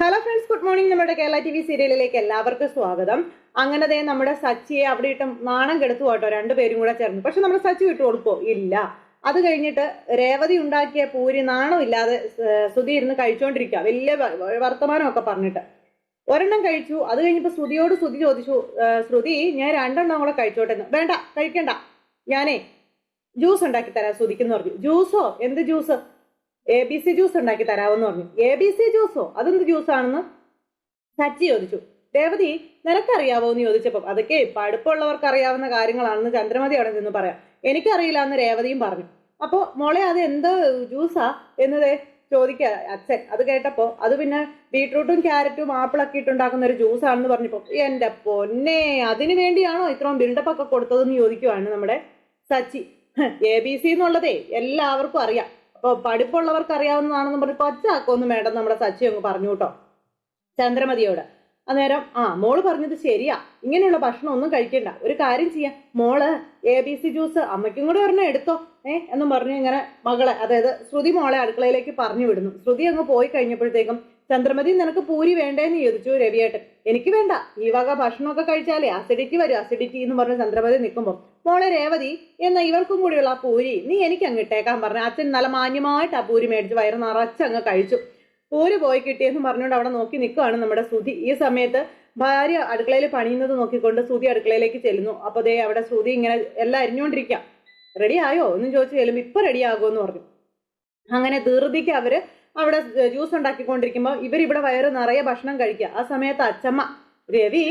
Hello friends good morning നമ്മുടെ Kerala T V സീരിയലിലേക്ക് എല്ലാവർക്കും സ്വാഗതം. അങ്ങനെ ദേ നമ്മുടെ സച്ചിയെ അവിടെ ഇട്ട് നാണം കെടുത്തു കേട്ടോ. രണ്ടുപേരും കൂടെ ചേർന്ന്. പക്ഷെ നമ്മുടെ സച്ചി വിട്ടു കൊടുക്കോ? ഇല്ല. അത് കഴിഞ്ഞിട്ട് രേവതി ഉണ്ടാക്കിയ പൂരി നാണം ഇല്ലാതെ സുതി ഇരുന്ന് കഴിച്ചുകൊണ്ടിരിക്കുക വലിയ വർത്തമാനമൊക്കെ പറഞ്ഞിട്ട്. ഒരെണ്ണം കഴിച്ചു. അത് കഴിഞ്ഞപ്പോൾ ശ്രുതിയോട് ശ്രുതി ചോദിച്ചു ശ്രുതി ഞാൻ രണ്ടെണ്ണം കൂടെ കഴിച്ചോട്ടെ എന്ന് വേണ്ട കഴിക്കണ്ട. ഞാനേ ജ്യൂസ് ഉണ്ടാക്കി തരാം ശ്രുതിക്കെന്ന് പറഞ്ഞു. ജ്യൂസോ? എന്ത് juice? A B C juice ഉണ്ടാക്കി തരാമെന്ന് പറഞ്ഞു. എ ബി സി ജ്യൂസോ അതെന്ത് ജ്യൂസാണെന്ന് സച്ചി ചോദിച്ചു. രേവതി നിനക്കറിയാവോ എന്ന് ചോദിച്ചപ്പോൾ അതൊക്കെ പഠിപ്പുള്ളവർക്ക് അറിയാവുന്ന കാര്യങ്ങളാണെന്ന് ചന്ദ്രമതി അവിടെ നിന്ന് പറയാം. എനിക്കറിയില്ല എന്ന് രേവതിയും പറഞ്ഞു. അപ്പോൾ മോളെ അത് എന്ത് ജ്യൂസാ എന്നത് ചോദിക്കുക അച്ഛൻ. അത് കേട്ടപ്പോൾ അത് പിന്നെ ബീട്രൂട്ടും ക്യാരറ്റും ആപ്പിളൊക്കെ ഇട്ടുണ്ടാക്കുന്ന ഒരു ജ്യൂസാണെന്ന് പറഞ്ഞപ്പോൾ എന്റെ പൊന്നെ അതിനു വേണ്ടിയാണോ ഇത്രയും ബിൽഡപ്പ് ഒക്കെ കൊടുത്തതെന്ന് ചോദിക്കുവാണ് നമ്മുടെ സച്ചി. എ ബി സി എന്നുള്ളതേ എല്ലാവർക്കും അറിയാം. അപ്പോൾ പഠിപ്പുള്ളവർക്ക് അറിയാവുന്നതാണെന്ന് പറഞ്ഞ് കൊച്ചാക്കൊന്നും വേണ്ട നമ്മുടെ സച്ചി അങ്ങ് പറഞ്ഞു കേട്ടോ. ചന്ദ്രമതിയോട് അന്നേരം ആ മോൾ പറഞ്ഞത് ശരിയാ. ഇങ്ങനെയുള്ള ഭക്ഷണം ഒന്നും കഴിക്കണ്ട. ഒരു കാര്യം ചെയ്യാം. മോൾ എ ബി സി ജ്യൂസ് അമ്മയ്ക്കും കൂടെ ഒരെണ്ണം എടുത്തോ ഏ? എന്നും പറഞ്ഞു ഇങ്ങനെ മകളെ അതായത് ശ്രുതി മോളെ അടുക്കളയിലേക്ക് പറഞ്ഞു വിടുന്നു. ശ്രുതി അങ്ങ് പോയി കഴിഞ്ഞപ്പോഴത്തേക്കും ചന്ദ്രമതി നിനക്ക് പൂരി വേണ്ടേന്ന് ചോദിച്ചു രവിയേട്ടൻ. എനിക്ക് വേണ്ട. ഈ വക ഭക്ഷണമൊക്കെ കഴിച്ചാലേ അസിഡിറ്റി വരും. അസിഡിറ്റി എന്ന് പറഞ്ഞ് ചന്ദ്രമതി നിൽക്കുമ്പോൾ മോളെ രേവതി എന്ന ഇവർക്കും കൂടിയുള്ള ആ പൂരി നീ എനിക്ക് അങ്ങ് ഇട്ടേക്കാൻ പറഞ്ഞു. അച്ഛൻ നല്ല മാന്യമായിട്ട് ആ പൂരി മേടിച്ച് വയറ് നിറച്ചങ്ങ് കഴിച്ചു. പൂരി പോയി കിട്ടിയെന്ന് പറഞ്ഞുകൊണ്ട് അവിടെ നോക്കി നിൽക്കുകയാണ് നമ്മുടെ സുധി ഈ സമയത്ത് ഭാര്യ അടുക്കളയിൽ പണിയുന്നത് നോക്കിക്കൊണ്ട് സുധി അടുക്കളയിലേക്ക് ചെല്ലുന്നു. അപ്പോൾ ദേ അവിടെ സുധി ഇങ്ങനെ എല്ലാം അരിഞ്ഞുകൊണ്ടിരിക്കാം റെഡി ആയോ? എന്നും ചോദിച്ചു ചെല്ലുമ്പോൾ ഇപ്പൊ റെഡി ആകുമെന്ന് പറഞ്ഞു. അങ്ങനെ ധീർതിക്ക് അവർ അവിടെ ജ്യൂസ് ഉണ്ടാക്കിക്കൊണ്ടിരിക്കുമ്പോൾ ഇവരിവിടെ വയറ് നിറയെ ഭക്ഷണം കഴിക്കുക. ആ സമയത്ത് അച്ചമ്മ രവി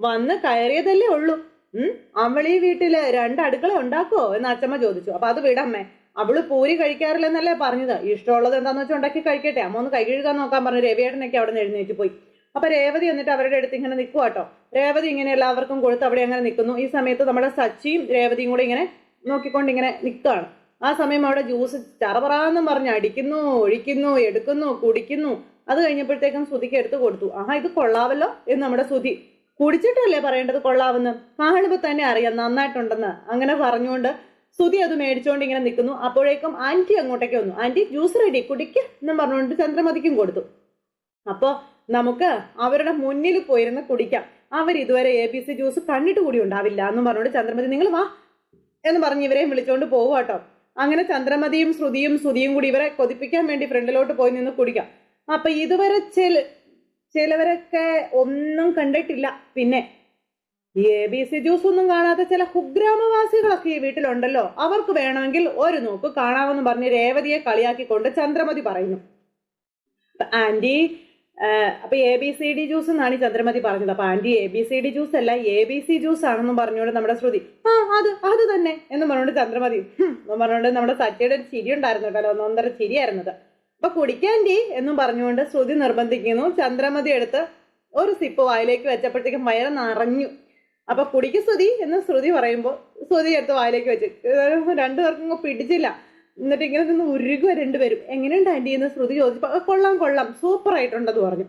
വന്ന് കയറിയതല്ലേ ഉള്ളൂ. ഉം അവളീ വീട്ടിൽ രണ്ട് അടുക്കള ഉണ്ടാക്കുവോ? എന്ന് അച്ചമ്മ ചോദിച്ചു. അപ്പൊ അത് വിടമ്മേ. അവൾ പൂരി കഴിക്കാറില്ലെന്നല്ലേ പറഞ്ഞത്. ഇഷ്ടമുള്ളത് എന്താന്ന് വെച്ചാൽ ഉണ്ടാക്കി കഴിക്കട്ടെ. അമ്മ ഒന്ന് കൈ കഴുകാൻ നോക്കാൻ പറഞ്ഞു. രവിയേട്ടനൊക്കെ അവിടെ നിന്ന് എഴുന്നേറ്റ് പോയി. അപ്പൊ രേവതി എന്നിട്ട് അവരുടെ അടുത്ത് ഇങ്ങനെ നിൽക്കുക കേട്ടോ രേവതി ഇങ്ങനെ എല്ലാവർക്കും കൊടുത്ത് അവിടെ അങ്ങനെ നിൽക്കുന്നു ഈ സമയത്ത് നമ്മുടെ സച്ചിയും രേവതിയും കൂടെ ഇങ്ങനെ നോക്കിക്കൊണ്ട് ഇങ്ങനെ നിൽക്കുകയാണ് ആ സമയം അവിടെ ജ്യൂസ് ചറപറാന്നും പറഞ്ഞ് അടിക്കുന്നു ഒഴിക്കുന്നു എടുക്കുന്നു കുടിക്കുന്നു. അത് കഴിഞ്ഞപ്പോഴത്തേക്കും ശ്രുതിക്ക് എടുത്തു കൊടുത്തു. ആഹാ ഇത് കൊള്ളാവല്ലോ? എന്ന് നമ്മുടെ ശ്രുതി. കുടിച്ചിട്ടല്ലേ പറയേണ്ടത് കൊള്ളാവെന്ന്? കാണുമ്പോൾ തന്നെ അറിയാം നന്നായിട്ടുണ്ടെന്ന്. അങ്ങനെ പറഞ്ഞുകൊണ്ട് ശ്രുതി അത് മേടിച്ചുകൊണ്ട് ഇങ്ങനെ നിൽക്കുന്നു. അപ്പോഴേക്കും ആന്റി അങ്ങോട്ടേക്ക് വന്നു. ആന്റി ജ്യൂസ് റെഡി കുടിക്ക എന്നും പറഞ്ഞുകൊണ്ട് ചന്ദ്രമതിക്കും കൊടുത്തു. അപ്പോ നമുക്ക് അവരുടെ മുന്നിൽ പോയിരുന്ന് കുടിക്കാം. അവർ ഇതുവരെ എ ബി സി ജ്യൂസ് കണ്ടിട്ട് കൂടി ഉണ്ടാവില്ല എന്നും പറഞ്ഞുകൊണ്ട് ചന്ദ്രമതി നിങ്ങൾ വാ എന്ന് പറഞ്ഞ് ഇവരെയും വിളിച്ചുകൊണ്ട് പോകുക കേട്ടോ അങ്ങനെ ചന്ദ്രമതിയും ശ്രുതിയും ശ്രുതിയും കൂടി ഇവരെ കൊതിപ്പിക്കാൻ വേണ്ടി ഫ്രണ്ടിലോട്ട് പോയി നിന്ന് കുടിക്കാം. അപ്പൊ ഇതുവരെ ചില ചിലവരൊക്കെ ഒന്നും കണ്ടിട്ടില്ല. പിന്നെ എ ബി സി ജ്യൂസ് ഒന്നും കാണാത്ത ചില കുഗ്രാമവാസികളൊക്കെ ഈ വീട്ടിലുണ്ടല്ലോ. അവർക്ക് വേണമെങ്കിൽ ഒരു നോക്ക് കാണാമെന്ന് പറഞ്ഞ് രേവതിയെ കളിയാക്കിക്കൊണ്ട് ചന്ദ്രമതി പറയുന്നു. ആന്റി ആ, അപ്പൊ A B C D juice എന്നാണ് ഈ ചന്ദ്രമതി പറഞ്ഞത്. അപ്പൊ aunty A B C D juice അല്ല എ ബി സി ജ്യൂസ് ആണെന്ന് പറഞ്ഞുകൊണ്ട് നമ്മുടെ ശ്രുതി ആ അത് അത് തന്നെ എന്ന് പറഞ്ഞുകൊണ്ട് ചന്ദ്രമതി എന്ന് പറഞ്ഞുകൊണ്ട് നമ്മുടെ സച്ചയുടെ ഒരു ചിരി ഉണ്ടായിരുന്നു കേട്ടോ ഒന്നൊന്നര ചിരിയായിരുന്നത്. അപ്പൊ കുടിക്കാന്റി എന്നും പറഞ്ഞുകൊണ്ട് ശ്രുതി നിർബന്ധിക്കുന്നു. ചന്ദ്രമതി എടുത്ത് ഒരു സിപ്പ് വായിലേക്ക് വെച്ചപ്പോഴത്തേക്കും വയറ് നിറഞ്ഞു. അപ്പൊ കുടിക്ക് ശ്രുതി എന്ന് ശ്രുതി പറയുമ്പോൾ ശ്രുതി എടുത്ത് വായിലേക്ക് വെച്ച് രണ്ടു പേർക്കും പിടിച്ചില്ല. എന്നിട്ട് ഇങ്ങനെ നിന്ന് ഉരുകുക രണ്ടുപേരും. എങ്ങനെയുണ്ട് ആന്റി എന്ന് ശ്രുതി ചോദിച്ചപ്പോൾ കൊള്ളാം കൊള്ളാം സൂപ്പർ ആയിട്ടുണ്ടെന്ന് പറഞ്ഞു.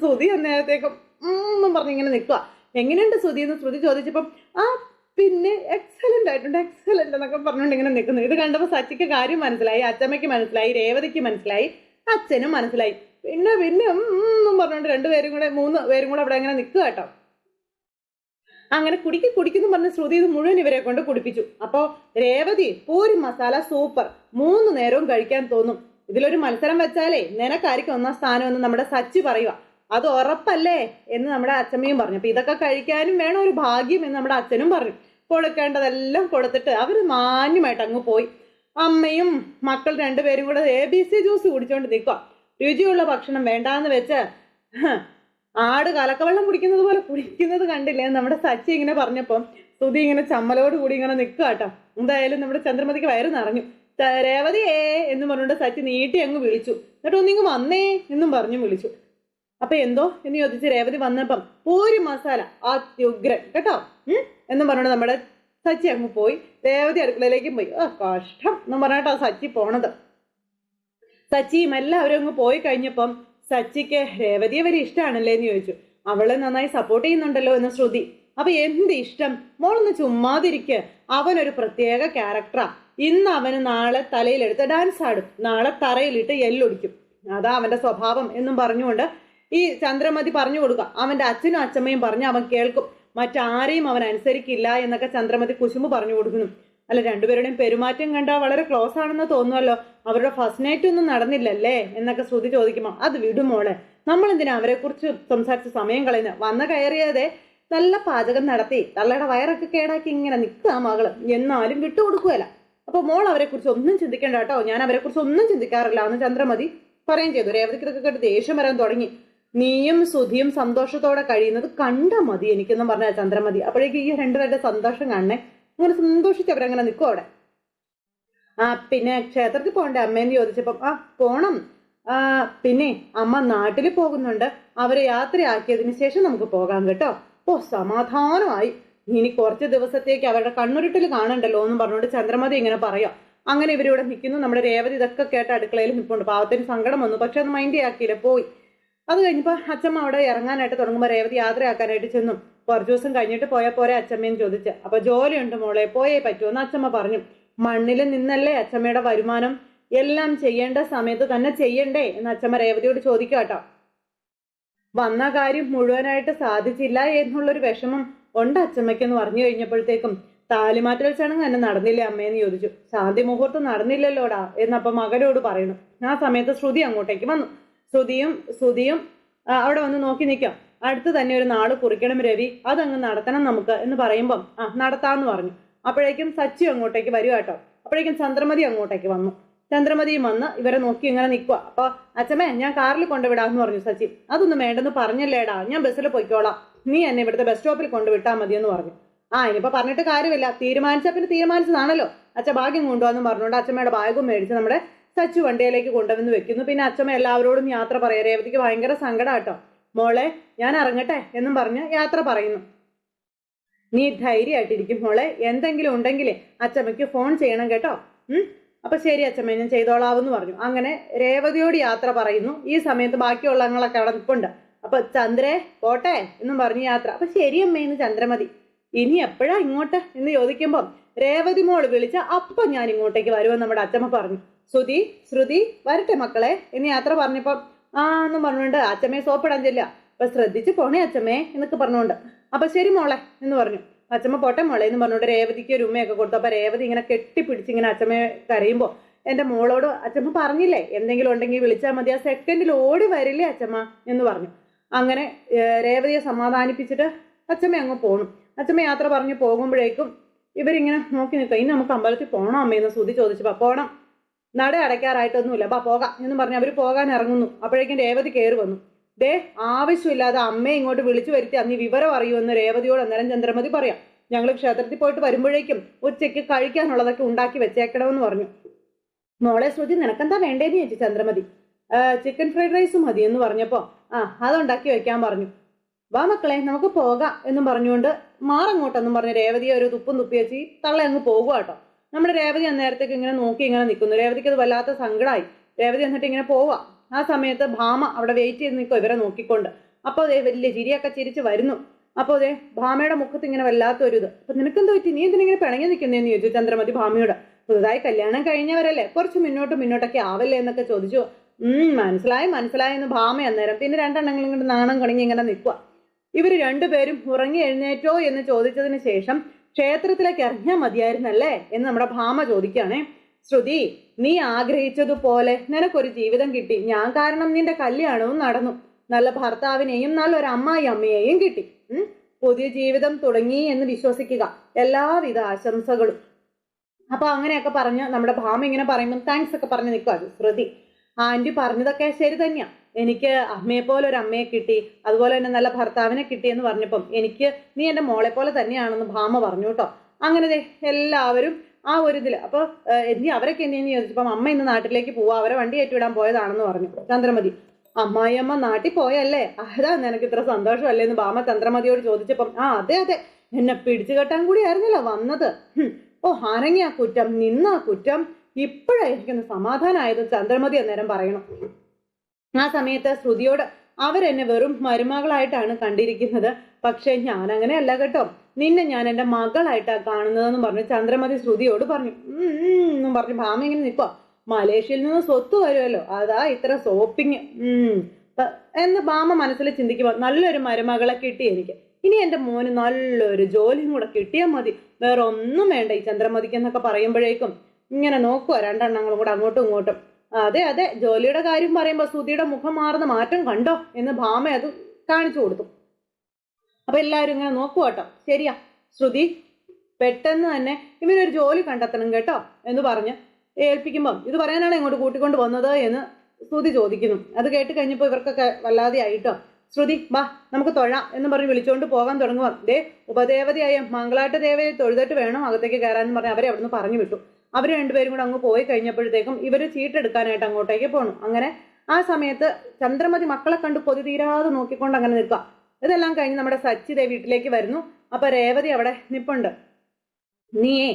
ശ്രുതി അന്നേരത്തേക്കും എന്നും പറഞ്ഞ് ഇങ്ങനെ നിൽക്കുക എങ്ങനെയുണ്ട് ശ്രുതി? എന്ന് ശ്രുതി ചോദിച്ചപ്പം ആ പിന്നെ എക്സലന്റ് ആയിട്ടുണ്ട് എക്സലന്റ് എന്നൊക്കെ പറഞ്ഞുകൊണ്ട് ഇങ്ങനെ നിൽക്കുന്നു ഇത് കണ്ടപ്പോൾ സച്ചിക്ക് കാര്യം മനസ്സിലായി അച്ചമ്മയ്ക്ക് മനസ്സിലായി രേവതിക്ക് മനസ്സിലായി അച്ഛനും മനസ്സിലായി. പിന്നെ പിന്നെ എന്നും പറഞ്ഞുകൊണ്ട് രണ്ടുപേരും കൂടെ മൂന്ന് പേരും കൂടെ അവിടെ അങ്ങനെ നിൽക്കുക കേട്ടോ. അങ്ങനെ കുടിക്ക് കുടിക്കുന്നു പറഞ്ഞ് ശ്രുതി ഇത് മുഴുവൻ ഇവരെ കൊണ്ട് കുടിപ്പിച്ചു. അപ്പോ രേവതി പൂരി മസാല സൂപ്പർ. മൂന്ന് നേരവും കഴിക്കാൻ തോന്നും. ഇതിലൊരു മത്സരം വെച്ചാലേ നിനക്കായിരിക്കും ഒന്നാം സ്ഥാനം എന്ന് നമ്മുടെ സച്ചി പറയുക അത് ഉറപ്പല്ലേ? എന്ന് നമ്മുടെ അച്ഛമ്മയും പറഞ്ഞു. അപ്പൊ ഇതൊക്കെ കഴിക്കാനും വേണം ഒരു ഭാഗ്യം എന്ന് നമ്മുടെ അച്ഛനും പറഞ്ഞു. കൊടുക്കേണ്ടതെല്ലാം കൊടുത്തിട്ട് അവർ മാന്യമായിട്ട് അങ്ങ് പോയി. അമ്മയും മക്കൾ രണ്ടുപേരും കൂടെ എ ബി സി ജ്യൂസ് കുടിച്ചോണ്ട് നിൽക്കുക രുചിയുള്ള ഭക്ഷണം വേണ്ടാന്ന് വെച്ച് ആട് കലക്കവെള്ളം കുടിക്കുന്നത് പോലെ കുടിക്കുന്നത് കണ്ടില്ലേ? നമ്മുടെ സച്ചി ഇങ്ങനെ പറഞ്ഞപ്പം സ്തുതി ഇങ്ങനെ ചമ്മലോട് കൂടി ഇങ്ങനെ നിൽക്കുക കേട്ടോ. എന്തായാലും നമ്മുടെ ചന്ദ്രമതിക്ക് വയറ് നിറഞ്ഞു. രേവതിയേ എന്ന് പറഞ്ഞുകൊണ്ട് സച്ചി നീട്ടി അങ്ങ് വിളിച്ചു. എന്നിട്ട് ഒന്നിങ്ങ് വന്നേ എന്നും പറഞ്ഞു വിളിച്ചു. അപ്പൊ എന്തോ എന്ന് ചോദിച്ച് രേവതി വന്നപ്പം പൂരി മസാല അത്യുഗ്രൻ കേട്ടോ. എന്ന് പറഞ്ഞുകൊണ്ട് നമ്മുടെ സച്ചി അങ്ങ് പോയി. രേവതി അടുക്കളയിലേക്കും പോയി. ആ കഷ്ടം എന്നും പറഞ്ഞിട്ടാ സച്ചി പോണത്. സച്ചിയും എല്ലാവരും അങ്ങ് പോയി കഴിഞ്ഞപ്പം സച്ചിക്ക് രേവതിയെ വരെ ഇഷ്ടമാണല്ലേ എന്ന് ചോദിച്ചു. അവളെ നന്നായി സപ്പോർട്ട് ചെയ്യുന്നുണ്ടല്ലോ എന്ന് ശ്രുതി. അപ്പൊ എന്ത് ഇഷ്ടം? മോളൊന്ന് ചുമ്മാതിരിക്ക്. അവനൊരു പ്രത്യേക ക്യാരക്ടറാ ഇന്ന് അവന് നാളെ തലയിലെടുത്ത് ഡാൻസ് ആടും. നാളെ തറയിലിട്ട് എല്ലൊടിക്കും. അതാ അവന്റെ സ്വഭാവം എന്നും പറഞ്ഞുകൊണ്ട് ഈ ചന്ദ്രമതി പറഞ്ഞു കൊടുക്കുക. അവന്റെ അച്ഛനും അച്ഛമ്മയും പറഞ്ഞ് അവൻ കേൾക്കും. മറ്റാരെയും അവൻ അനുസരിക്കില്ല എന്നൊക്കെ ചന്ദ്രമതി കുശുമ്പ് പറഞ്ഞു കൊടുക്കുന്നു. അല്ല രണ്ടുപേരുടെയും പെരുമാറ്റം കണ്ടാൽ വളരെ ക്ലോസ് ആണെന്ന് തോന്നുമല്ലോ അവരുടെ ഫസ്റ്റ് നൈറ്റ് ഒന്നും നടന്നില്ലല്ലേ? എന്നൊക്കെ ശ്രുതി ചോദിക്കുമ്പോൾ അത് വിടുമോളെ നമ്മൾ എന്തിനാ അവരെ കുറിച്ച് സംസാരിച്ച് സമയം കളയുന്നത് വന്ന കയറിയതെ നല്ല പാചകം നടത്തി തള്ളയുടെ വയറൊക്കെ കേടാക്കി ഇങ്ങനെ നിൽക്കുക മകൾ. എന്നാലും വിട്ടുകൊടുക്കുകയല്ല അപ്പൊ മോൾ അവരെ കുറിച്ച് ഒന്നും ചിന്തിക്കേണ്ട കേട്ടോ. ഞാൻ അവരെ കുറിച്ച് ഒന്നും ചിന്തിക്കാറില്ല. എന്ന് ചന്ദ്രമതി പറയുകയും ചെയ്തു. രേവതിക്ക് ഇതൊക്കെ കേട്ട് ദേഷ്യം വരാൻ തുടങ്ങി. നീയും സുധിയും സന്തോഷത്തോടെ കഴിയുന്നത് കണ്ട മതി എനിക്കെന്നും പറഞ്ഞ ചന്ദ്രമതി. അപ്പോഴേക്കും ഈ രണ്ടുപേരുടെ സന്തോഷം കാണണേ. അങ്ങനെ സന്തോഷിച്ച് അവരങ്ങനെ നിൽക്കും അവിടെ. ആ പിന്നെ ക്ഷേത്രത്തിൽ പോകണ്ടേ? അമ്മേന്ന് ചോദിച്ചപ്പം ആ പോണം. ആ പിന്നെ അമ്മ നാട്ടിൽ പോകുന്നുണ്ട്. അവരെ യാത്രയാക്കിയതിന് ശേഷം നമുക്ക് പോകാം കേട്ടോ. ഓ സമാധാനമായി. ഇനി കുറച്ച് ദിവസത്തേക്ക് അവരുടെ കണ്ണുരുട്ടിൽ കാണണ്ടല്ലോ എന്നും പറഞ്ഞുകൊണ്ട് ചന്ദ്രമതി ഇങ്ങനെ പറയാം. അങ്ങനെ ഇവരിവിടെ നിൽക്കുന്നു. നമ്മുടെ രേവതി ഇതൊക്കെ കേട്ട അടുക്കളയിൽ നിൽപ്പുണ്ട്. പാവത്തിന് സങ്കടം വന്നു. പക്ഷെ അത് മൈൻഡ് ആക്കിയില്ല. പോയി. അത് കഴിഞ്ഞപ്പോൾ അച്ഛമ്മ അവിടെ ഇറങ്ങാനായിട്ട് തുടങ്ങുമ്പോൾ രേവതി യാത്രയാക്കാനായിട്ട് ചെന്നു. കുറച്ച് ദിവസം കഴിഞ്ഞിട്ട് പോയാൽ പോരെ അച്ഛമ്മയും ചോദിച്ച്. അപ്പൊ ജോലിയുണ്ട് മോളെ പോയേ പറ്റുമെന്ന് അച്ഛമ്മ പറഞ്ഞു മണ്ണിൽ നിന്നല്ലേ അച്ഛമ്മയുടെ വരുമാനം? എല്ലാം ചെയ്യേണ്ട സമയത്ത് തന്നെ ചെയ്യണ്ടേ? എന്ന് അച്ഛമ്മ രേവതിയോട് ചോദിക്കാട്ടോ കേട്ടോ. വന്ന കാര്യം മുഴുവനായിട്ട് സാധിച്ചില്ല എന്നുള്ളൊരു വിഷമം ഉണ്ട് അച്ഛമ്മയ്ക്കെന്ന് പറഞ്ഞു കഴിഞ്ഞപ്പോഴത്തേക്കും താലിമാറ്റൽ ചടങ്ങ് തന്നെ നടന്നില്ലേ അമ്മയെന്ന് ചോദിച്ചു. ശാന്തി മുഹൂർത്തം നടന്നില്ലല്ലോടാ? എന്നപ്പം മകനോട് പറയുന്നു ആ സമയത്ത് ശ്രുതി അങ്ങോട്ടേക്ക് വന്നു. ശ്രുതിയും ശ്രുതിയും അവിടെ വന്ന് നോക്കി നിൽക്കാം. അടുത്ത് തന്നെ ഒരു നാൾ കുറിക്കണം രവി അതങ്ങ് നടത്തണം നമുക്ക് എന്ന് പറയുമ്പം ആ നടത്താന്ന് പറഞ്ഞു. അപ്പോഴേക്കും സച്ചി അങ്ങോട്ടേക്ക് വരിക കേട്ടോ. അപ്പോഴേക്കും ചന്ദ്രമതി അങ്ങോട്ടേക്ക് വന്നു. ചന്ദ്രമതിയും വന്ന് ഇവരെ നോക്കി ഇങ്ങനെ നിൽക്കുക അപ്പൊ അച്ഛമ്മേ ഞാൻ കാറിൽ കൊണ്ടുവിടാന്ന് പറഞ്ഞു സച്ചി. അതൊന്നും വേണ്ടെന്ന് പറഞ്ഞല്ലേടാ. ഞാൻ ബസ്സിൽ പൊയ്ക്കോളാം. നീ എന്നെ ഇവിടുത്തെ ബസ് സ്റ്റോപ്പിൽ കൊണ്ടുവിട്ടാൽ മതിയെന്ന് പറഞ്ഞു. ആ ഇനിയിപ്പോൾ പറഞ്ഞിട്ട് കാര്യമില്ല. തീരുമാനിച്ച പിന്നെ തീരുമാനിച്ചതാണല്ലോ. അച്ഛ ഭാഗ്യം കൊണ്ടുവന്ന് പറഞ്ഞുകൊണ്ട് അച്ഛമ്മയുടെ ബാഗും മേടിച്ച് നമ്മുടെ സച്ചു വണ്ടിയിലേക്ക് കൊണ്ടുവന്ന് വെക്കുന്നു. പിന്നെ അച്ഛമ്മ എല്ലാവരോടും യാത്ര പറയാം. രേവതിക്ക് ഭയങ്കര സങ്കടം കേട്ടോ. മോളെ ഞാൻ ഇറങ്ങട്ടെ എന്നും പറഞ്ഞ് യാത്ര പറയുന്നു. നീ ധൈര്യമായിട്ടിരിക്കും മോളെ. എന്തെങ്കിലും ഉണ്ടെങ്കിൽ അച്ചമ്മയ്ക്ക് ഫോൺ ചെയ്യണം കേട്ടോ. അപ്പൊ ശരി അച്ചമ്മ ഞാൻ ചെയ്തോളാവെന്ന് പറഞ്ഞു. അങ്ങനെ രേവതിയോട് യാത്ര പറയുന്നു. ഈ സമയത്ത് ബാക്കിയുള്ള അങ്ങളൊക്കെ അവിടെ നിൽപ്പുണ്ട്. അപ്പൊ ചന്ദ്രേ പോട്ടെ എന്നും പറഞ്ഞു യാത്ര. അപ്പൊ ശരി അമ്മേന്ന് ചന്ദ്രമതി ഇനി എപ്പോഴാ ഇങ്ങോട്ട് എന്ന് ചോദിക്കുമ്പോൾ രേവതി മോൾ വിളിച്ച അപ്പൊ ഞാൻ ഇങ്ങോട്ടേക്ക് വരുമെന്ന് നമ്മുടെ അച്ചമ്മ പറഞ്ഞു. ശ്രുതി ശ്രുതി വരട്ടെ മക്കളെ എന്ന് യാത്ര പറഞ്ഞപ്പം ആ എന്നും പറഞ്ഞുകൊണ്ട് അച്ഛമ്മയെ സോപ്പിടാൻ ചെല്ല അപ്പൊ ശ്രദ്ധിച്ച് പോണേ അച്ഛമ്മേ എന്നൊക്കെ പറഞ്ഞുകൊണ്ട്. അപ്പൊ ശരി മോളെ എന്ന് പറഞ്ഞു. അച്ഛമ്മ പോട്ടെ മോളെ എന്ന് പറഞ്ഞുകൊണ്ട് രേവതിക്ക് ഒരു ഉമ്മയൊക്കെ കൊടുത്തു. അപ്പൊ രേവതി ഇങ്ങനെ കെട്ടിപ്പിടിച്ച് ഇങ്ങനെ അച്ഛമ്മയെ കരയുമ്പോ എന്റെ മോളോട് അച്ഛമ്മ പറഞ്ഞില്ലേ? എന്തെങ്കിലും ഉണ്ടെങ്കിൽ വിളിച്ചാൽ മതി. ആ സെക്കൻഡിൽ ഓടി വരില്ലേ അച്ഛമ്മ? എന്ന് പറഞ്ഞു. അങ്ങനെ രേവതിയെ സമാധാനിപ്പിച്ചിട്ട് അച്ഛമ്മ അങ്ങ് പോണു. അച്ഛമ്മ യാത്ര പറഞ്ഞു പോകുമ്പോഴേക്കും ഇവരിങ്ങനെ നോക്കി നിൽക്കുക. ഇനി നമുക്ക് അമ്പലത്തിൽ പോകണം അമ്മയെന്ന് ശ്രുതി ചോദിച്ചപ്പോ പോണം. നട അടയ്ക്കാറായിട്ടൊന്നുമില്ല. ബാ പോകാം എന്ന് പറഞ്ഞ് അവർ പോകാൻ ഇറങ്ങുന്നു. അപ്പോഴേക്കും രേവതി കയറി വന്നു. ദേ ആവശ്യമില്ലാതെ അമ്മയെ ഇങ്ങോട്ട് വിളിച്ചു വരുത്തി അന്ന് വിവരം അറിയുമെന്ന് രേവതിയോട് അന്നേരം ചന്ദ്രമതി പറയാം. ഞങ്ങൾ ക്ഷേത്രത്തിൽ പോയിട്ട് വരുമ്പോഴേക്കും ഉച്ചയ്ക്ക് കഴിക്കാനുള്ളതൊക്കെ ഉണ്ടാക്കി വെച്ചേക്കണമെന്ന് പറഞ്ഞു. മോളെ ശ്രുതി നിനക്കെന്താ വേണ്ടേന്ന് ചോദിച്ചു ചന്ദ്രമതി. ചിക്കൻ ഫ്രൈഡ് റൈസ് മതി എന്ന് പറഞ്ഞപ്പോ ആ അതുണ്ടാക്കി വെക്കാൻ പറഞ്ഞു. വാ മക്കളെ നമുക്ക് പോകാം എന്നും പറഞ്ഞുകൊണ്ട് മാറങ്ങോട്ടെന്നും പറഞ്ഞ് രേവതിയെ ഒരു തുപ്പും തുപ്പി വെച്ച് തള്ള പോകുക കേട്ടോ. നമ്മുടെ രേവതി അന്നേരത്തേക്ക് ഇങ്ങനെ നോക്കി ഇങ്ങനെ നിൽക്കുന്നു. രേവതിക്ക് അത് വല്ലാത്ത സങ്കടമായി രേവതി എന്നിട്ട് ഇങ്ങനെ പോവാ. ആ സമയത്ത് ഭാമ അവിടെ വെയിറ്റ് ചെയ്ത് നിൽക്കും ഇവരെ നോക്കിക്കൊണ്ട്. അപ്പോൾ അതേ വലിയ ചിരിയൊക്കെ ചിരിച്ച് വരുന്നു. അപ്പോൾ അതേ ഭാമയുടെ മുഖത്ത് ഇങ്ങനെ വല്ലാത്തൊരു ഇത്. അപ്പൊ നിനക്കെന്ത് പറ്റി? നീ എന്തിനിങ്ങനെ പിണങ്ങി നിൽക്കുന്നതെന്ന് ചോദിച്ചു ചന്ദ്രമതി ഭാമയോട്. പുതുതായി കല്യാണം കഴിഞ്ഞവരല്ലേ? കുറച്ച് മുന്നോട്ട് മുന്നോട്ടൊക്കെ ആവല്ലേ? എന്നൊക്കെ ചോദിച്ചു. ഉം മനസ്സിലായി മനസ്സിലായി എന്ന് ഭാമ അന്നേരം പിന്നെ രണ്ടെണ്ണങ്ങളും കൊണ്ട് നാണം കണിഞ്ഞ് ഇങ്ങനെ നിൽക്കുക ഇവർ രണ്ടുപേരും ഉറങ്ങി എഴുന്നേറ്റോ എന്ന് ചോദിച്ചതിന് ശേഷം ക്ഷേത്രത്തിലേക്ക് ഇറങ്ങിയാൽ മതിയായിരുന്നല്ലേ എന്ന് നമ്മുടെ ഭാമ ചോദിക്കുകയാണേ. ശ്രുതി നീ ആഗ്രഹിച്ചതുപോലെ നിനക്കൊരു ജീവിതം കിട്ടി. ഞാൻ കാരണം നിന്റെ കല്യാണവും നടന്നു. നല്ല ഭർത്താവിനെയും നല്ലൊരു അമ്മായി അമ്മയെയും കിട്ടി. പുതിയ ജീവിതം തുടങ്ങി എന്ന് വിശ്വസിക്കുക. എല്ലാവിധ ആശംസകളും. അപ്പൊ അങ്ങനെയൊക്കെ പറഞ്ഞ് നമ്മുടെ ഭാമ ഇങ്ങനെ പറയുമ്പോൾ താങ്ക്സ് ഒക്കെ പറഞ്ഞ് നിൽക്കുക ശ്രുതി. ആന്റി പറഞ്ഞതൊക്കെ ശരി തന്നെയാ. എനിക്ക് അമ്മയെ പോലെ ഒരു അമ്മയെ കിട്ടി അതുപോലെ തന്നെ നല്ല ഭർത്താവിനെ കിട്ടി എന്ന് പറഞ്ഞപ്പം എനിക്ക് നീ എന്റെ മോളെ പോലെ തന്നെയാണെന്ന് ഭാമ പറഞ്ഞു കേട്ടോ. അങ്ങനെ എല്ലാവരും ആ ഒരു ഇതിൽ അപ്പോൾ നീ അവരൊക്കെ എന്നെയെന്ന് ചോദിച്ചപ്പം അമ്മ ഇന്ന് നാട്ടിലേക്ക് പോവാ അവരെ വണ്ടി ഏറ്റുവിടാൻ പോയതാണെന്ന് പറഞ്ഞു ചന്ദ്രമതി. അമ്മായിയമ്മ നാട്ടിൽ പോയല്ലേ? അതാ നിനക്ക് ഇത്ര സന്തോഷമല്ലേ എന്ന് ഭാമ ചന്ദ്രമതിയോട് ചോദിച്ചപ്പം ആ അതെ അതെ. എന്നെ പിടിച്ചു കെട്ടാൻ കൂടി ആയിരുന്നല്ലോ വന്നത്. ഓ അനങ്ങിയ കുറ്റം? നിന്ന കുറ്റം? ഇപ്പോഴായിരിക്കുന്നു സമാധാനമായത് ചന്ദ്രമതി അന്നേരം പറയണം. ആ സമയത്ത് ശ്രുതിയോട് അവരെന്നെ വെറും മരുമകളായിട്ടാണ് കണ്ടിരിക്കുന്നത്. പക്ഷെ ഞാൻ അങ്ങനെയല്ല കേട്ടോ. നിന്നെ ഞാൻ എന്റെ മകളായിട്ടാണ് കാണുന്നതെന്ന് പറഞ്ഞു ചന്ദ്രമതി ശ്രുതിയോട് പറഞ്ഞു. എന്നും പറഞ്ഞു ഭാമ ഇങ്ങനെ നിൽക്കുക മലേഷ്യയിൽ നിന്ന് സ്വത്ത് വരുമല്ലോ അതാ ഇത്ര സോപ്പിങ്. എന്ന് ഭാമ മനസ്സിൽ ചിന്തിക്കുമ്പോൾ നല്ലൊരു മരുമകളെ കിട്ടി എനിക്ക്. ഇനി എന്റെ മോന് നല്ലൊരു ജോലിയും കൂടെ കിട്ടിയാൽ മതി. വേറെ ഒന്നും വേണ്ട ഈ ചന്ദ്രമതിക്ക് എന്നൊക്കെ പറയുമ്പോഴേക്കും. ഇങ്ങനെ നോക്കുക രണ്ടെണ്ണങ്ങളും കൂടെ അങ്ങോട്ടും ഇങ്ങോട്ടും. അതെ അതെ. ജോലിയുടെ കാര്യം പറയുമ്പോൾ സുധിയുടെ മുഖം മാറുന്ന മാറ്റം കണ്ടോ എന്ന് ഭാമ അത് കാണിച്ചു കൊടുത്തു. അപ്പൊ എല്ലാവരും ഇങ്ങനെ നോക്കുക കേട്ടോ. ശരിയാ. ശ്രുതി പെട്ടെന്ന് തന്നെ ഇവനൊരു ജോലി കണ്ടെത്തണം കേട്ടോ എന്ന് പറഞ്ഞ് ഏൽപ്പിക്കുമ്പം ഇത് പറയാനാണ് ഇങ്ങോട്ട് കൂട്ടിക്കൊണ്ട് വന്നത് എന്ന് ശ്രുതി ചോദിക്കുന്നു. അത് കേട്ട് കഴിഞ്ഞപ്പോൾ ഇവർക്കൊക്കെ വല്ലാതെ ആയിട്ടോ. ശ്രുതി വാ നമുക്ക് തൊഴാം എന്ന് പറഞ്ഞ് വിളിച്ചുകൊണ്ട് പോകാൻ തുടങ്ങുക ദേ ഉപദേവതയായ മംഗളാട്ട് ദേവയെ തൊഴുതിട്ട് വേണം അകത്തേക്ക് കയറാൻ പറഞ്ഞ് അവരെ അവിടുന്ന് പറഞ്ഞു വിട്ടു. അവർ രണ്ടുപേരും കൂടെ അങ്ങ് പോയി കഴിഞ്ഞപ്പോഴത്തേക്കും ഇവർ ചീട്ടെടുക്കാനായിട്ട് അങ്ങോട്ടേക്ക് പോകണം അങ്ങനെ ആ സമയത്ത് ചന്ദ്രമതി മക്കളെ കണ്ട് പൊതി തീരാതെ നോക്കിക്കൊണ്ട് അങ്ങനെ നിൽക്കുക. ഇതെല്ലാം കഴിഞ്ഞ് നമ്മുടെ സച്ചിതെ വീട്ടിലേക്ക് വരുന്നു. അപ്പൊ രേവതി അവിടെ നിപ്പുണ്ട്. നീയേ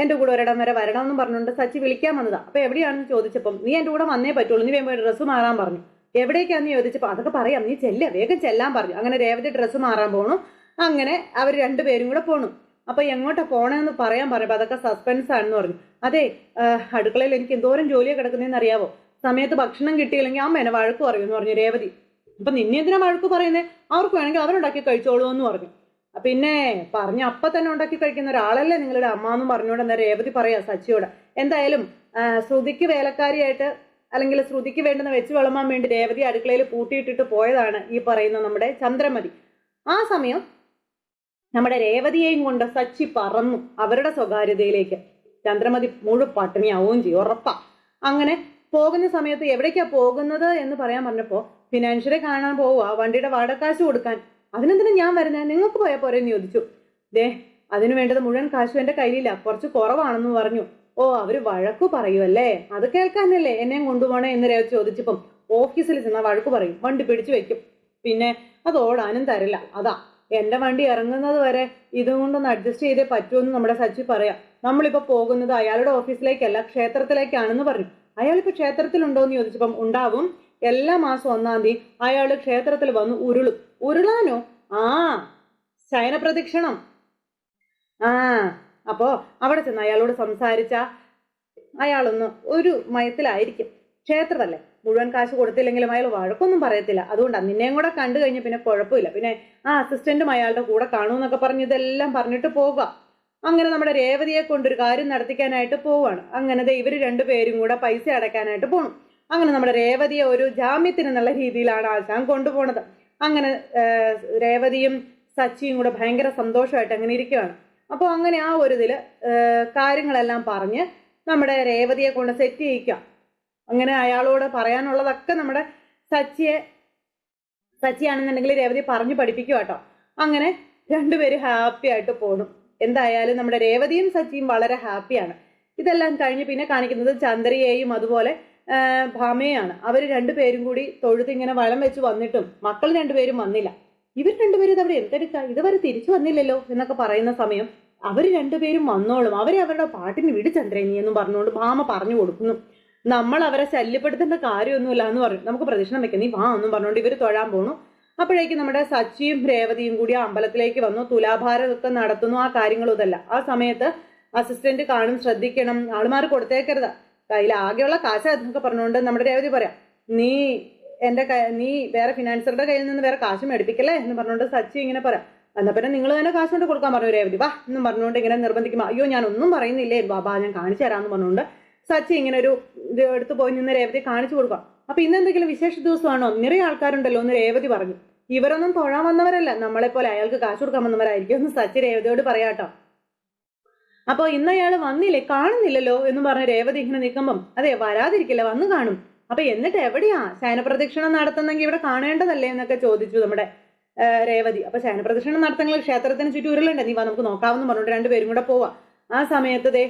എന്റെ കൂടെ ഒരിടം വരെ വരണമെന്ന് പറഞ്ഞുകൊണ്ട് സച്ചി വിളിക്കാൻ വന്നതാ. അപ്പൊ എവിടെയാണെന്ന് ചോദിച്ചപ്പം നീ എന്റെ കൂടെ വന്നേ പറ്റുള്ളൂ. നീ വേഗം ഡ്രസ്സ് മാറാൻ പറഞ്ഞു. എവിടേക്കാന്ന് ചോദിച്ചപ്പോൾ അതൊക്കെ പറയാം. നീ ചെല്ലാം വേഗം ചെല്ലാൻ പറഞ്ഞു. അങ്ങനെ രേവതി ഡ്രസ്സ് മാറാൻ പോണു. അങ്ങനെ അവർ രണ്ടുപേരും കൂടെ പോണു. അപ്പൊ എങ്ങോട്ടാ പോണെന്ന് പറയാൻ പറഞ്ഞപ്പോ അതൊക്കെ സസ്പെൻസ് ആണെന്ന് പറഞ്ഞു. അതെ അടുക്കളയിൽ എനിക്ക് എന്തോരം ജോലിയാണ് കിടക്കുന്നതെന്ന് അറിയാവോ? സമയത്ത് ഭക്ഷണം കിട്ടിയില്ലെങ്കിൽ അമ്മ എന്നെ വഴക്ക് പറയുമെന്ന് പറഞ്ഞു രേവതി. അപ്പൊ നിന്നെ എന്തിനാ വഴക്ക് പറയുന്നേ? അവർക്ക് വേണമെങ്കിൽ അവരുണ്ടാക്കി കഴിച്ചോളൂ എന്ന് പറഞ്ഞു. പിന്നെ പറഞ്ഞ അപ്പ തന്നെ ഉണ്ടാക്കി കഴിക്കുന്ന ഒരാളല്ലേ നിങ്ങളുടെ അമ്മ എന്ന് പറഞ്ഞുകൊണ്ട് എന്താ രേവതി പറയാ സച്ചിയോട്. എന്തായാലും ശ്രുതിക്ക് വേലക്കാരിയായിട്ട് അല്ലെങ്കിൽ ശ്രുതിക്ക് വേണ്ടുന്ന വെച്ച് വിളമ്പാൻ വേണ്ടി രേവതി അടുക്കളയിൽ പൂട്ടിയിട്ടിട്ട് പോയതാണ് ഈ പറയുന്ന നമ്മുടെ ചന്ദ്രമതി. ആ സമയം നമ്മുടെ രേവതിയെയും കൊണ്ട് സച്ചി പറന്നു അവരുടെ സ്വകാര്യതയിലേക്ക്. ചന്ദ്രമതി മുഴു പട്ടിണിയാവുകയും ചെയ്യും ഉറപ്പാ. അങ്ങനെ പോകുന്ന സമയത്ത് എവിടേക്കാ പോകുന്നത് എന്ന് പറയാൻ പറഞ്ഞപ്പോ ഫിനാൻഷ്യറെ കാണാൻ പോവുക വണ്ടിയുടെ വാടകാശ് കൊടുക്കാൻ. അതിനെന്തിനും ഞാൻ വരുന്നത് നിങ്ങൾക്ക് പോയാൽ പോരെ? എന്ന് ചോദിച്ചു. ദേ അതിനു വേണ്ടത് മുഴുവൻ കാശും എന്റെ കയ്യിലില്ല കുറച്ച് കുറവാണെന്ന് പറഞ്ഞു. ഓ അവർ വഴക്കു പറയുമല്ലേ അത് കേൾക്കാനല്ലേ എന്നെയും കൊണ്ടുപോകണേ എന്ന് രേവതി ചോദിച്ചപ്പം ഓഫീസിൽ ചെന്നാൽ വഴക്കു പറയും. വണ്ടി പിടിച്ചു വെക്കും. പിന്നെ അത് ഓടാനും തരില്ല. അതാ. എന്റെ വണ്ടി ഇറങ്ങുന്നത് വരെ ഇതും കൊണ്ടൊന്ന് അഡ്ജസ്റ്റ് ചെയ്തേ പറ്റുമെന്ന് നമ്മുടെ സച്ചി പറയാം. നമ്മളിപ്പോൾ പോകുന്നത് അയാളുടെ ഓഫീസിലേക്കല്ല ക്ഷേത്രത്തിലേക്കാണെന്ന് പറഞ്ഞു. അയാളിപ്പോൾ ക്ഷേത്രത്തിലുണ്ടോ എന്ന് ചോദിച്ചപ്പം ഉണ്ടാവും. എല്ലാ മാസം ഒന്നാം തീയതി അയാൾ ക്ഷേത്രത്തിൽ വന്ന് ഉരുളും. ഉരുളാനോ? ആ ശയന പ്രദക്ഷിണം. ആ അപ്പോൾ അവിടെ ചെന്ന് അയാളോട് സംസാരിച്ച അയാളൊന്ന് ഒരു മയത്തിലായിരിക്കും. ക്ഷേത്രമല്ലേ മുഴുവൻ കാശ് കൊടുത്തില്ലെങ്കിലും അയാൾ വഴക്കൊന്നും പറയത്തില്ല. അതുകൊണ്ടാണ് നിന്നെയും കൂടെ കണ്ടു കഴിഞ്ഞ പിന്നെ കുഴപ്പമില്ല. പിന്നെ ആ അസിസ്റ്റന്റും അയാളുടെ കൂടെ കാണുമെന്നൊക്കെ പറഞ്ഞ് ഇതെല്ലാം പറഞ്ഞിട്ട് പോവുക അങ്ങനെ നമ്മുടെ രേവതിയെ കൊണ്ടൊരു കാര്യം നടത്തിക്കാനായിട്ട് പോവുകയാണ് അങ്ങനെ ഇവർ രണ്ടു പേരും കൂടെ പൈസ അടയ്ക്കാനായിട്ട് പോകണം അങ്ങനെ നമ്മുടെ രേവതിയെ ഒരു ജാമ്യത്തിന് എന്നുള്ള രീതിയിലാണ് ആശാൻ കൊണ്ടുപോണത്. അങ്ങനെ രേവതിയും സച്ചിയും കൂടെ ഭയങ്കര സന്തോഷമായിട്ട് അങ്ങനെ ഇരിക്കുകയാണ് അപ്പോൾ അങ്ങനെ ആ ഒരു ഇതിൽ കാര്യങ്ങളെല്ലാം പറഞ്ഞ് നമ്മുടെ രേവതിയെ കൊണ്ട് സെറ്റ് ചെയ്യിക്കാം. അങ്ങനെ അയാളോട് പറയാനുള്ളതൊക്കെ നമ്മുടെ സച്ചിയെ സച്ചിയാണെന്നുണ്ടെങ്കിൽ രേവതി പറഞ്ഞു പഠിപ്പിക്കുക കേട്ടോ. അങ്ങനെ രണ്ടുപേരും ഹാപ്പി ആയിട്ട് പോണു. എന്തായാലും നമ്മുടെ രേവതിയും സച്ചിയും വളരെ ഹാപ്പിയാണ് ഇതെല്ലാം കഴിഞ്ഞ് പിന്നെ കാണിക്കുന്നത് ചന്ദ്രയെയും അതുപോലെ ഭാമയാണ് അവർ രണ്ടുപേരും കൂടി തൊഴുത്ത് ഇങ്ങനെ വളം വെച്ച് വന്നിട്ടും മക്കൾ രണ്ടുപേരും വന്നില്ല. ഇവർ രണ്ടുപേരും ഇതവിടെ അവിടെ എന്തെടുക്ക? ഇതുവരെ തിരിച്ചു വന്നില്ലല്ലോ എന്നൊക്കെ പറയുന്ന സമയം അവർ രണ്ടുപേരും വന്നോളും. അവരെ അവരുടെ പാട്ടിന് വിട് ചന്ദ്രനി എന്നും പറഞ്ഞുകൊണ്ട് ഭാമ പറഞ്ഞു കൊടുക്കുന്നു. നമ്മൾ അവരെ ശല്യപ്പെടുത്തേണ്ട കാര്യമൊന്നുമില്ല എന്ന് പറഞ്ഞു നമുക്ക് പ്രദക്ഷിണം വെക്കാം. നീ വാ എന്നും പറഞ്ഞുകൊണ്ട് ഇവർ തൊഴാൻ പോണു. അപ്പോഴേക്കും നമ്മുടെ സച്ചിയും രേവതിയും കൂടി അമ്പലത്തിലേക്ക് വന്നു. തുലാഭാരമൊക്കെ നടത്തുന്നു. ആ കാര്യങ്ങളും ഇതല്ല. ആ സമയത്ത് അസിസ്റ്റന്റ് കാണും ശ്രദ്ധിക്കണം. ആളുമാർ കൊടുത്തേക്കരുത്. കയ്യിൽ ആകെയുള്ള കാശ എന്നൊക്കെ പറഞ്ഞുകൊണ്ട് നമ്മുടെ രേവതി പറയാം നീ എന്റെ നീ വേറെ ഫിനാൻസറുടെ കയ്യിൽ നിന്ന് വേറെ കാശ് മേടിപ്പിക്കല്ലേ? എന്ന് പറഞ്ഞുകൊണ്ട് സച്ചി ഇങ്ങനെ പറയാം. എന്നാ പിന്നെ നിങ്ങൾ തന്നെ കാശ് കൊണ്ട് കൊടുക്കാൻ പറഞ്ഞു രേവതി. വാ എന്നും പറഞ്ഞുകൊണ്ട് ഇങ്ങനെ നിർബന്ധിക്കുമ്പോൾ അയ്യോ ഞാൻ ഒന്നും പറയുന്നില്ലേ ബാബാ ഞാൻ കാണിച്ചു തരാമെന്ന് പറഞ്ഞുകൊണ്ട് സച്ചി ഇങ്ങനെ ഒരു ഇത് എടുത്തു പോയി നിന്ന് രേവതി കാണിച്ചു കൊടുക്കാം അപ്പൊ ഇന്ന് എന്തെങ്കിലും വിശേഷ ദിവസമാണോ? നിറയെ ആൾക്കാരുണ്ടല്ലോ എന്ന് രേവതി പറഞ്ഞു. ഇവരൊന്നും തൊഴാൻ വന്നവരല്ല. നമ്മളെ പോലെ അയാൾക്ക് കാശ് കൊടുക്കാൻ വന്നവരായിരിക്കും എന്ന് സച്ചി രേവതിയോട് പറയാട്ടോ അപ്പോൾ ഇന്ന് അയാൾ വന്നില്ലേ? കാണുന്നില്ലല്ലോ എന്ന് പറഞ്ഞ് രേവതി ഇങ്ങനെ നിൽക്കുമ്പം അതെ വരാതിരിക്കില്ല വന്നു കാണും. അപ്പൊ എന്നിട്ട് എവിടെയാ ശയനപ്രദക്ഷിണം നടത്തുന്നെങ്കിൽ ഇവിടെ കാണേണ്ടതല്ലേ എന്നൊക്കെ ചോദിച്ചു നമ്മുടെ രേവതി. അപ്പൊ ശയനപ്രദക്ഷിണം നടത്തുന്നെങ്കിൽ ക്ഷേത്രത്തിന് ചുറ്റും നീ വാ നമുക്ക് നോക്കാമെന്ന് പറഞ്ഞിട്ട് രണ്ടുപേരും കൂടെ പോവാ. ആ സമയത്ത് ദേ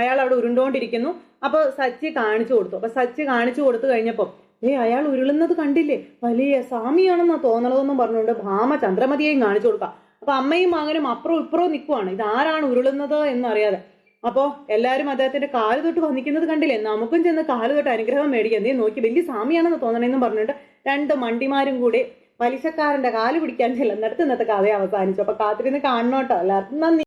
അയാൾ അവിടെ ഉരുണ്ടോണ്ടിരിക്കുന്നു. അപ്പൊ സച്ചി കാണിച്ചു കൊടുത്തു. അപ്പൊ സച്ചി കാണിച്ചു കൊടുത്തു കഴിഞ്ഞപ്പോ ഏ അയാൾ ഉരുളുന്നത് കണ്ടില്ലേ? വലിയ സ്വാമിയാണെന്നാ തോന്നണതെന്നും പറഞ്ഞുകൊണ്ട് ഭാമ ചന്ദ്രമതിയെയും കാണിച്ചു കൊടുക്കാം. അപ്പൊ അമ്മയും മകനും അപ്പുറവും ഇപ്പുറവും നിൽക്കുവാണ് ഇതാരാണ് ഉരുളുന്നത് എന്നറിയാതെ? അപ്പോ എല്ലാരും അദ്ദേഹത്തിന്റെ കാൽ തൊട്ട് വന്നിക്കുന്നത് കണ്ടില്ലേ? നമുക്കും ചെന്ന് കാൽ തൊട്ട് അനുഗ്രഹം മേടിക്കാം. നീ നോക്കി വലിയ സ്വാമിയാണെന്ന് തോന്നണെന്നും പറഞ്ഞിട്ട് രണ്ട് മണ്ടിമാരും കൂടി പലിശക്കാരന്റെ കാൽ പിടിക്കാൻ ചെല്ലുന്നിടത്ത് ഇന്നത്തെ കഥ അവസാനിച്ചു. അപ്പൊ കാത്തിരുന്ന് കാണണോട്ടോ. എല്ലാവർക്കും നന്ദി.